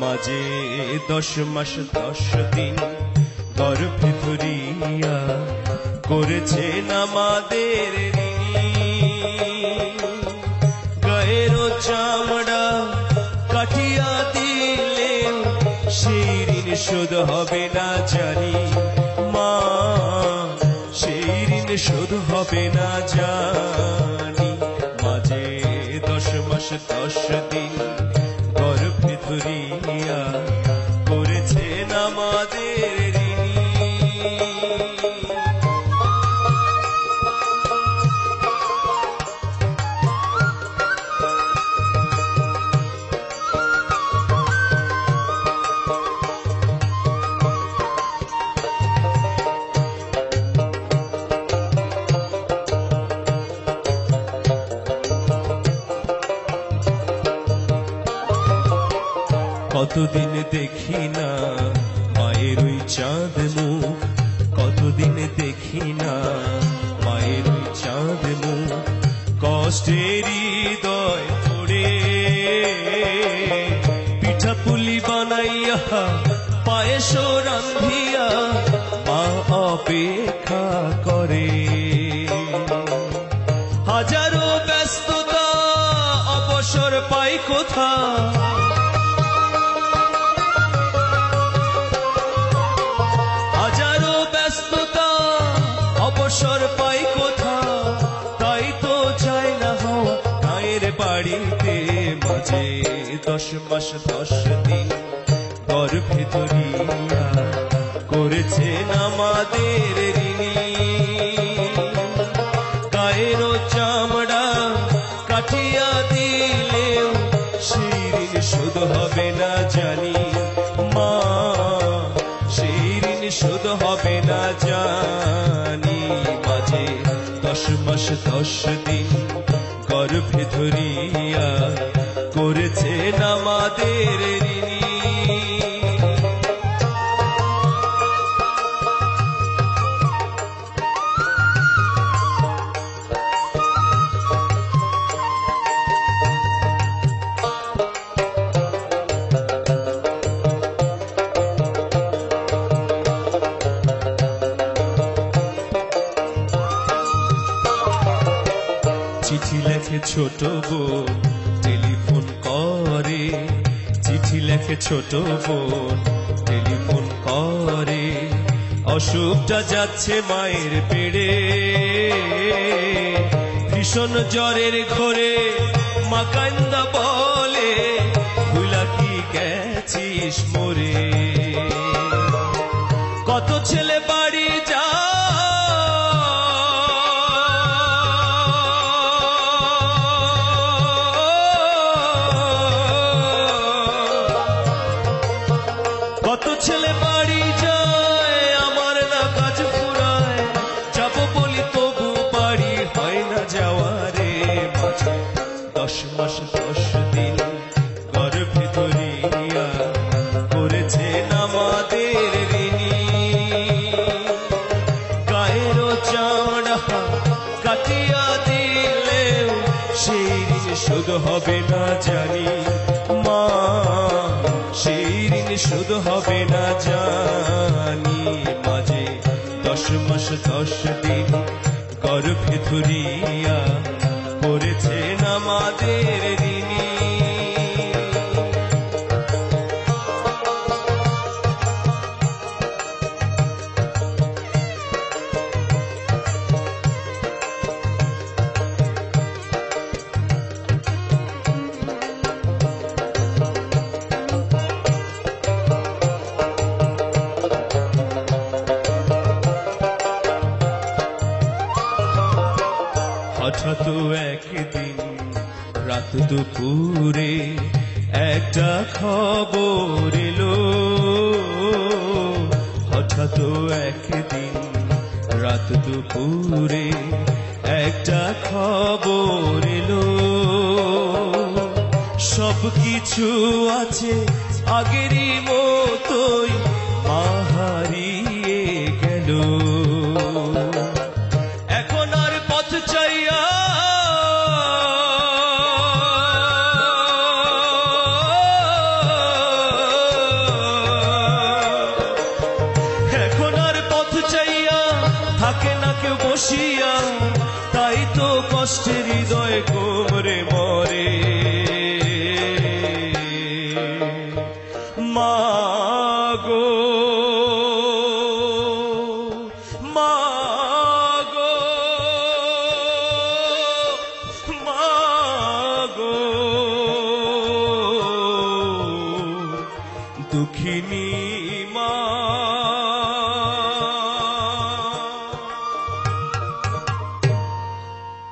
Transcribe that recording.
মাঝে দশ মাস, দশ দিন গর্ভে ধরিয়া করেছেন আমাদের ঋণী। গায়ের চামড়া কাটিয়া দিলে সেই ঋণ শোধ হবে না জানি মা। সেই ঋণ শোধ হবে না জানি। মাঝে দশ মাস, দশ কতদিন দেখি না। মায়ের ওই চাঁদ মুখ কতদিন দেখি না। মায়ের ওই চাঁদ মুখ কষ্টের হৃদয় পড়ে পিঠা পুলি বানাইয়া, পায়েস রান্ধিয়া মা অপেক্ষা করে। হাজারো ব্যস্ততা, অবসর পাই কোথা অবসর পাই কোথা তাই তো চাই না হওয়া মায়ের বাড়িতে। মাঝে দশ মাস, দশ দিন গর্ভে ধরিয়া করেছেন আমাদের দশ দিন গর্ভে ধরিয়া করেছেন আমাদের ঋণী। চিঠি লেখে ছোট বোন টেলিফোন করে। চিঠি লেখে ছোট বোন, টেলিফোন করে। অসুখটা যাচ্ছে মায়ের পেড়ে। ভীষণ জ্বরের ঘরে মাকান্দা বলে ছেলে বাড়ি যায়, আমার না কাজ ফুরায়। যাব বলি তবু বাড়ি হয় না যাওয়ারে মাঝে। দশ মাস, দশ দিন সেই ঋণ শোধ হবে না জানি। শোধ হবে না জানি মাঝে দশ মাস দশ দিন গর্ভে ধরিয়া পড়েছে নামাদের ঋণী হঠাৎ একদিন, রাত দুপুরে একটা খবর এলো। হঠাৎ একদিন, রাত দুপুরে একটা খবর এলো। সব কিছু আছে আগেরই মতোই মাগো মাগো মাগো। দুঃখিনী